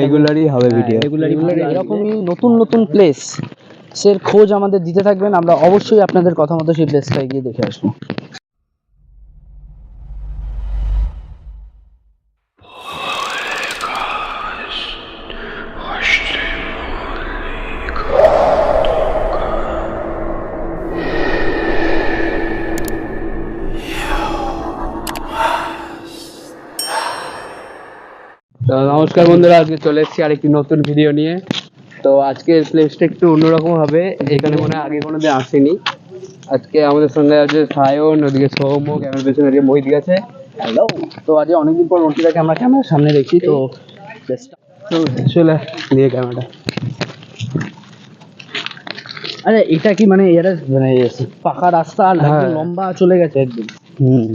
রেগুলারই হবে video regular এরকমই নতুন নতুন প্লেস সের খোঁজ আমাদের দিতে থাকবেন। আমরা অবশ্যই আপনাদের কথা মতো সেই প্লেসটা গিয়ে দেখে আসব। তো নমস্কার বন্ধুরা আজকে চলে এসেছি আরেকটি নতুন ভিডিও নিয়ে। তো আজকের প্লেসটা একটু অন্যরকম হবে এখানে মনে হয় আগে কোনোদিন আসেনি। আজকে আমাদের সঙ্গে আছে সায়ন ওদিকে সৌম্য ক্যামেরার পেছনে ওদিকে মহিত গেছে। হ্যালো তো আজ অনেকদিন পর মন্ত্রীটাকে আমরা ক্যামেরার সামনে দেখছি তো চলে দিয়ে ক্যামেরাটা। আরে এটা কি মানে এরা মানে পাকা রাস্তা আর হ্যাঁ। লম্বা চলে গেছে একদম? হুম।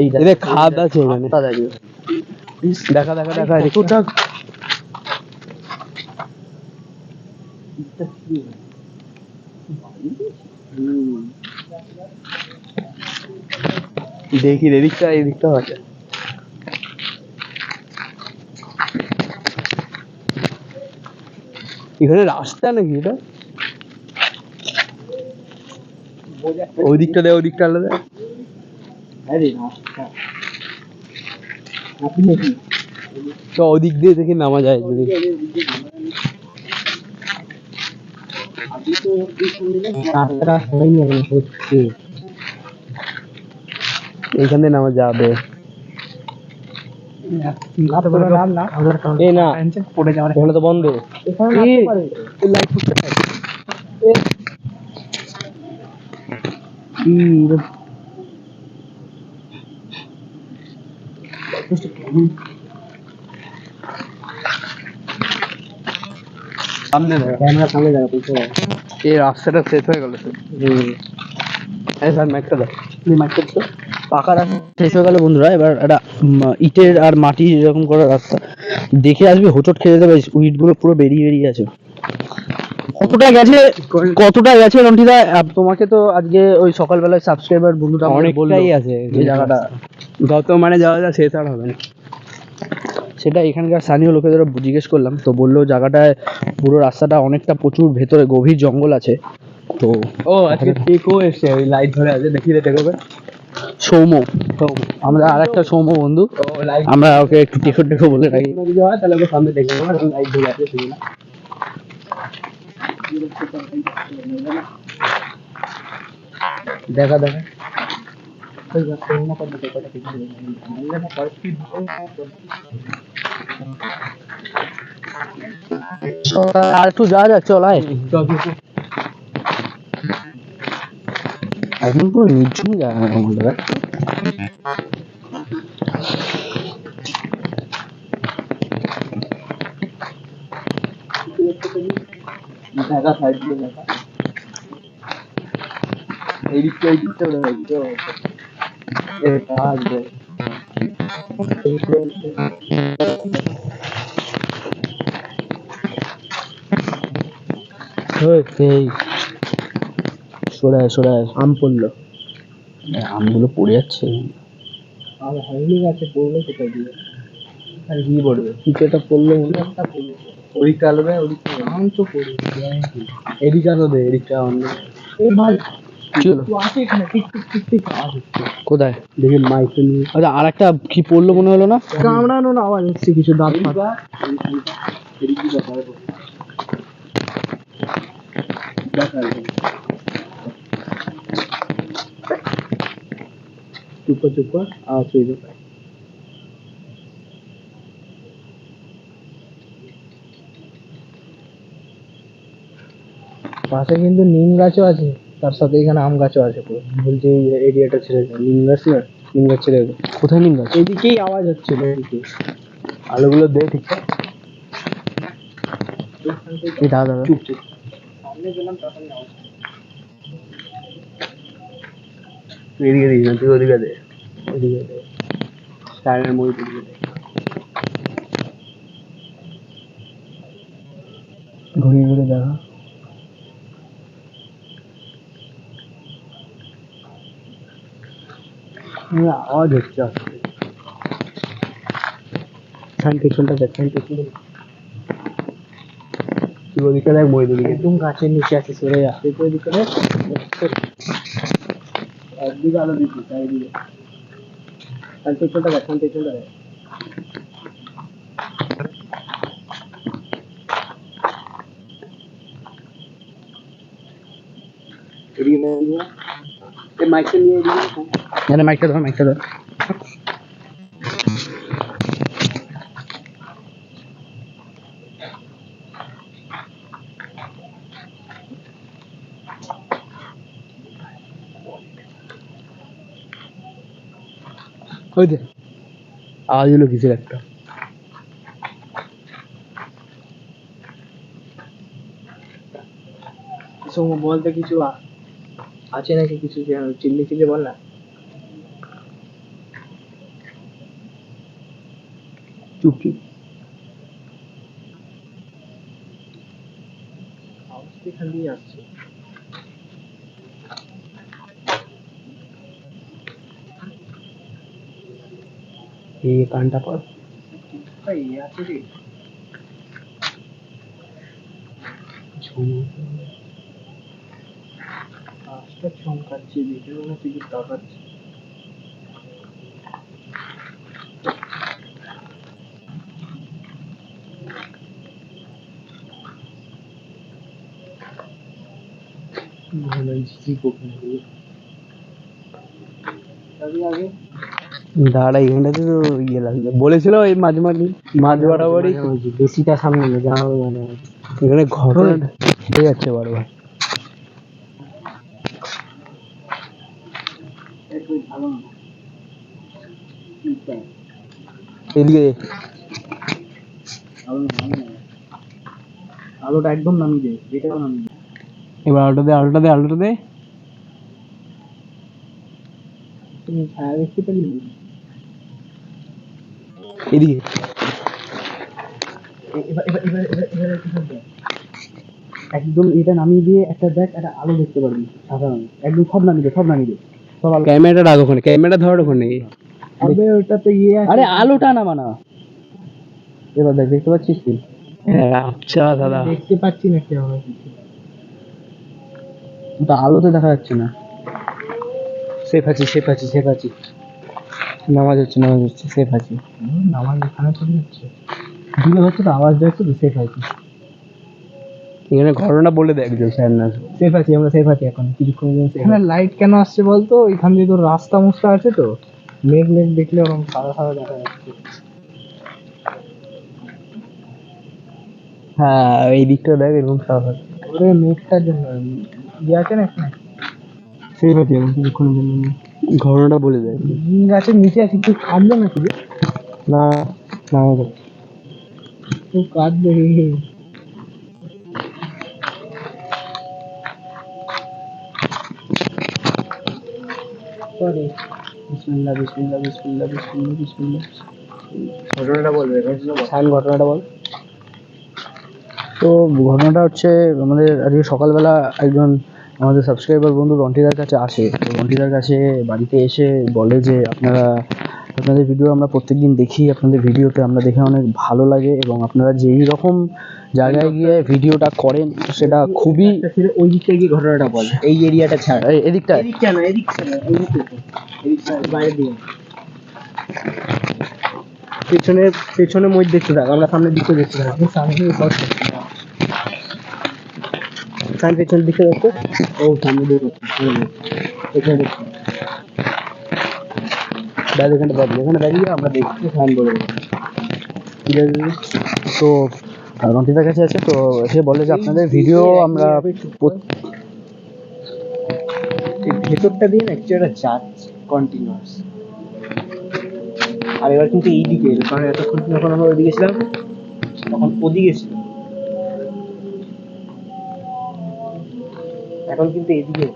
এই খাদ আছে রাস্তা দেখো দেখা দেখা দেখা। কতটা দেখি এদিকটা এদিকটা আছে। এখানে রাস্তা নাকি এটা? ওই দিকটা দেয় ওই দিকটা আলাদা। আরে রাস্তা। তো ওদিক দিয়ে দেখি নামা যায় যদি। এইখান দিয়ে নামা যাবে। এই না? পড়ে যাওয়ার এখানে তো বন্ধ। লাইট সামনে দেখা। ক্যামেরা সামনে যাবে পিছনে এই রাস্তাটা শেষ হয়ে গেল তো? এই স্যার ম্যাকটা দাও। পাকা রাস্তা শেষ হয়ে গেল বন্ধুরা এবার একটা ইটের আর মাটি এরকম করা রাস্তা। দেখে আসবি হোঁচট খেয়ে যাবে উইটগুলো পুরো বেরিয়ে বেরিয়ে আছে। কতটা গেছে? কতটা গেছে রন্টিদা তোমাকে তো আজকে ওই সকালবেলায় সাবস্ক্রাইবার বন্ধুটা অনেকটাই আছে। এই জায়গাটা যত মানে যাওয়া যায় আর হবে না। সেটা এখানকার স্থানীয় লোকেদের জিজ্ঞেস করলাম তো বলল জায়গাটায় পুরো রাস্তাটা অনেকটা প্রচুর ভেতরে গভীর জঙ্গল আছে। তো ও আজকে টেকও এসছে ওই লাইট ধরে আছে দেখি রে টেকোবে সৌম্য। আমরা আর একটা সৌম্য বন্ধু। আমরা ওকে একটু টেকো টেকো বলে রাখি তাহলে ওকে সামনে দেখে লাইট ধরে আছে দেখা দেখা। আর একটু যাওয়া যাক চল আয়। এখন পুরো নির্ঝুম জায়গা আমাদের দেখা সাইড দিয়ে দেখা এই দিকটা এই দিকটা এ কাজ এই। আম পড়ল। আমগুলো পড়ে যাচ্ছে। আর হয়নি গাছে পড়ল কোথায় দিয়ে আর কি পড়বে কিছুটা পড়ল? মনে হয়। ওদিকটা আলাদা ওদিকটা আম তো পড়বে এদিকে আলাদা এদিকটা অন্য চলো। কোথায়? দেখি মাইকে নিয়ে। আচ্ছা আর একটা কি পড়ল মনে হলো না? কামড়ানোর আওয়াজ হচ্ছে কিছু দাঁত চুপ চুপ আওয়াজ হয়ে যাবে। পাশে কিন্তু নিম গাছও আছে তার সাথে এখানে আম গাছও আছে পুরো। বলছি এই এরিয়াটা ছেড়ে দাও নিম গাছ না? নিম গাছ ছেড়ে দাও কোথায় নিম গাছ? এদিকেই আওয়াজ হচ্ছিল এদিকে আলোগুলো দে ঠিকঠাক এই দাদা দাদা চুপ চুপ। তুই এদিকে দিস না তুই ওদিকে দে। ওদিকে দে। সাইডের মই দিকে দে। ঘুরিয়ে ঘুরে দেখা। আওয়াজ হচ্ছে আসছে ফ্যান পেছনটা দেখ ফ্যান পেছনটা দেখ। তুই ওদিকে দেখ মই দিকে একদম গাছের নিচে আছে সরে যা তুই ওদিকে দেখ একদিকে আলো দিচ্ছি চারিদিকে আর পেছনটা দেখ শান্ত পেছনটা দেখ এদিকে নিয়ে নিয়ে এই মাইকটা নিয়ে। মানে মাইকটা ধর মাইকটা ধর। ওই দে। আওয়াজ হলো কিসের একটা? সোমু বলতে কিছু আ- আছে নাকি কিছু চিল্লি চিল্লি বল না? চুপ চুপ। আসছে। এই কানটা পর। আছে রে চমকাচ্ছে দেখে মনে হচ্ছে কি তাকাচ্ছে দাঁড়া এখানটাতে তো ইয়ে লাগবে। বলেছিল এই মাঝ মাঝে মাঝ বরাবরই বেশিটা সামনে মানে। এখানে ঘটনা হয়ে যাচ্ছে বারবার একটু ভালো না এদিকে। আলোটা একদম নামিয়ে দে এটাও নামিয়ে দে এবার আলোটা দে আলোটা দে আলোটা দে। তুমি ছায়া দেখতে পেলি? এদিকে। একদম এটা নামিয়ে দিয়ে একটা দেখ একটা আলো দেখতে পারবি রঙের একদম সব নামিয়ে দে সব নামিয়ে দে। সব আলো। ক্যামেরাটা রাখ ওখানে ক্যামেরা ধর ওখানে। আবে ওটা তো ইয়ে আরে আলোটা নামা না এবার দেখ দেখতে পাচ্ছিস কি? আচ্ছা দাদা। দেখতে পাচ্ছি না কি হবে। আলোতে দেখা যাচ্ছে না। সেফ আছি সেফ আছি সেফ আছি। নামাজ হচ্ছে নামাজ হচ্ছে সেফ আছি। নামাজ এখানে চলে যাচ্ছে। দিলে হচ্ছে তো আওয়াজ দেখছ তো সেফ আছি। এখানে ঘটনা বলে দেখ যে স্যার না। সেফ আছি আমরা সেফ আছি এখন কিছুক্ষণ এখানে লাইট কেন আসছে বলতো? এখান দিয়ে তো রাস্তা মুস্তা আছে তো। মেঘ মেঘ দেখলে ওরকম সাদা সাদা দেখা যাচ্ছে। হ্যাঁ এই দিকটা দেখ এরকম সাদা ওরে মেঘটার জন্য। ইয়ে আছে না এখানে? আছি এখন কিছুক্ষণের জন্য ঘটনাটা বলে নিম গাছের নিচে আছে কেউ কাটলো নাকি? রে? না না কেউ কাটবে সরি বিসমিল্লাহ বিসমিল্লাহ বিসমিল্লাহ বিসমিল্লাহ বিসমিল্লাহ। ঘটনাটা বলবে ঘটনাটা বল। তো ঘটনাটা হচ্ছে আমাদের আজকে সকালবেলা একজন আমাদের সাবস্ক্রাইবার বন্ধু রন্টিদার কাছে আসে। তো রন্টিদার কাছে বাড়িতে এসে বলে যে আপনারা আপনাদের ভিডিও আমরা প্রত্যেকদিন দেখি আপনাদের ভিডিওতে আমরা দেখে অনেক ভালো লাগে এবং আপনারা যেই রকম জায়গায় গিয়ে ভিডিওটা করেন সেটা খুবই ওই দিকটা গিয়ে ঘটনাটা বল। এই এরিয়াটা ছাড়। এই- এদিকটা। এদিকটা না এদিকটা না এদিকটা বাইরে দিয়ে। পেছনে পেছনে মই দেখতে থাক আমরা সামনের দিকে দেখতে থাক। সামনে সামনে পেছনের দিকে দেখো। ও সামনে দিকে এখানে দেখো এখানে দাঁড়িয়ে এখানে দাঁড়িয়ে আমরা দেখছি সাইন বলে ঠিক আছে তো রন্টিদার কাছে আছে তো সে বলে যে আপনাদের ভিডিও আমরা ভেতরটা দিয়ে না কিছু একটা যাচ্ছে কন্টিনিউয়াস আর এবার কিন্তু এই দিকে এলো কারণ এতক্ষণ যখন আমরা ওইদিকে ছিলাম তখন ওদিকে ছিল। এখন কিন্তু এদিকে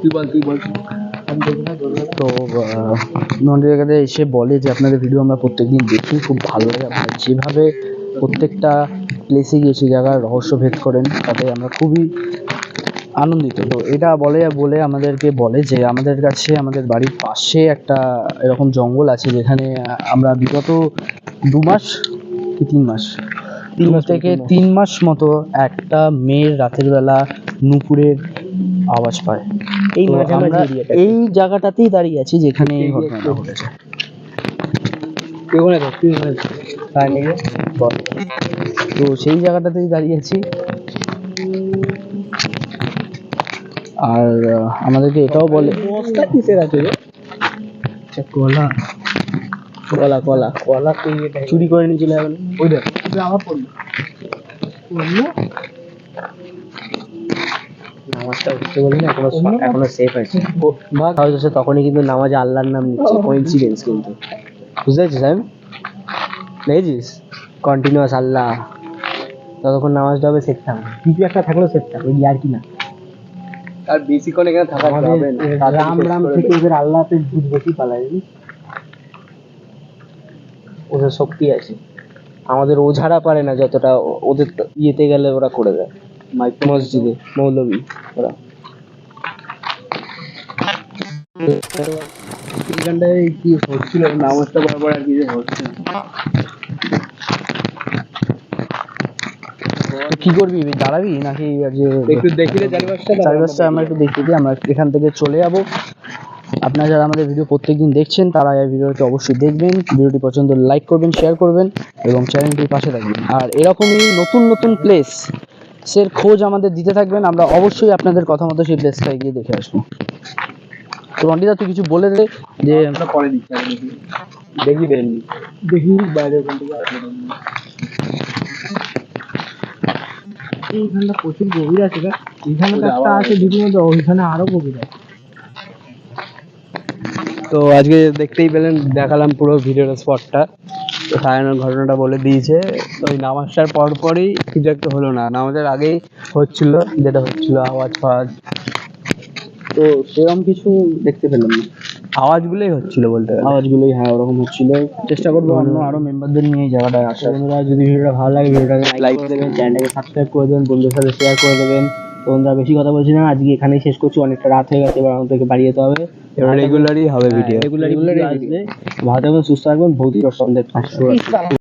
তুই বল তুই বল। তো রন্টিদার কাছে এসে বলে যে আপনাদের ভিডিও আমরা প্রত্যেকদিন দেখি খুব ভালো লাগে। আপনারা যেভাবে প্রত্যেকটা প্লেসে গিয়ে সেই জায়গার রহস্য ভেদ করেন তাতে আমরা খুবই আনন্দিত। তো এটা বলে বলে আমাদেরকে বলে যে আমাদের কাছে আমাদের বাড়ির পাশে একটা এরকম জঙ্গল আছে যেখানে আমরা বিগত দু মাস কি তিন মাস? দু থেকে তিন মাস মতো একটা মেয়ের রাতের বেলা নুপুরের আওয়াজ পায়। এই মাঝামাঝি এরিয়াটা এই জায়গাটাতেই দাঁড়িয়ে আছি যেখানে এই ঘটনাটা ঘটেছে। তো সেই জায়গাটাতেই দাঁড়িয়ে আছি। আর আমাদেরকে এটাও বলে বস্তা কিসের আছে আচ্ছা, কলা। কলা কলা। কলা তুই এটা চুরি করে নিয়ে চলে ওই দেখ। আমার পড়ল পড়ল নামাজটা উঠতে বলি না এখনও এখনও সেফ আছে। হয়তো সে তখনই কিন্তু নামাজে আল্লাহর নাম নিচ্ছে। কোইন্সিডেন্স কিন্তু। বুঝতে পেরেছিস আমি দেখেছিস? কন্টিনিউয়াস আল্লাহ। ততক্ষণ নামাজটা হবে সেফ থাকবে কিছু একটা থাকলেও সেফ থাকবে আর কি না। আর বেশিক্ষণ এখানে থাকা আমাদের যাবে না। রাম রাম থেকে ওদের আল্লাহতে ভূত বেশি পালায় ওদের শক্তি আছে। আমাদের ওঝারা পারে না যতটা ওদের ইয়েতে গেলে ওরা করে দেয়। মসজিদে মৌলবী ওরা। এখানটায় কি হচ্ছিল? নামাজটা বরাবর আর কিছু হচ্ছে। কি করবি? দাঁড়াবি নাকি একটু দেখি চারিপাশটা চারিপাশটা আমরা একটু দেখিয়ে দিই আমরা এখান থেকে চলে যাব। আপনারা যারা আমাদের ভিডিও প্রত্যেকদিন দেখছেন তারা এই ভিডিওটি অবশ্যই দেখবেন। ভিডিওটি পছন্দ লাইক করবেন শেয়ার করবেন এবং চ্যানেলটির পাশে থাকবেন। আর এরকমই নতুন নতুন প্লেস সের খোঁজ আমাদের দিতে থাকবেন। আমরা অবশ্যই আপনাদের কথা মতো সেই প্লেসটা গিয়ে দেখে আসব। তো রন্ডিদা তুই কিছু বলে দে যে আমরা পরে দেখি দেখি। বাইরে ওখান থেকে এইখানটা প্রচুর গভীর আছে এইখানে তো একটা আছে মধ্যে ওইখানে আরও গভীর আছে। তো আজকে দেখতেই পেলেন দেখালাম পুরো ভিডিওর স্পটটা তো সায়ানোর ঘটনাটা বলে দিয়েছে। ওই নামাজটার পর পরই কিছু একটা হলো না। নামাজের আগেই হচ্ছিল যেটা হচ্ছিল আওয়াজ ফাওয়াজ। তো সেরকম কিছু দেখতে পেলাম না। আওয়াজগুলোই হচ্ছিল বলতে গেলে। আওয়াজগুলোই হ্যাঁ ওরকম হচ্ছিল। চেষ্টা করব অন্য আরও মেম্বারদের নিয়ে এই জায়গাটায় আসার। বন্ধুরা যদি ভিডিওটা ভালো লাগে ভিডিওটাকে লাইক করে দেবেন চ্যানেলটাকে সাবস্ক্রাইব করে দেবেন বন্ধুদের সাথে শেয়ার করে দেবেন। বন্ধুরা বেশি কথা বলছি না আজকে এখানেই শেষ করছি অনেকটা রাত হয়ে গেছে এবার আমাদেরকে বাড়ি যেতে হবে। রেগুলারই হবে ভিডিও রেগুলার আসবে। ভালো থাকবেন সুস্থ থাকবেন ভৌতিক রসন্দের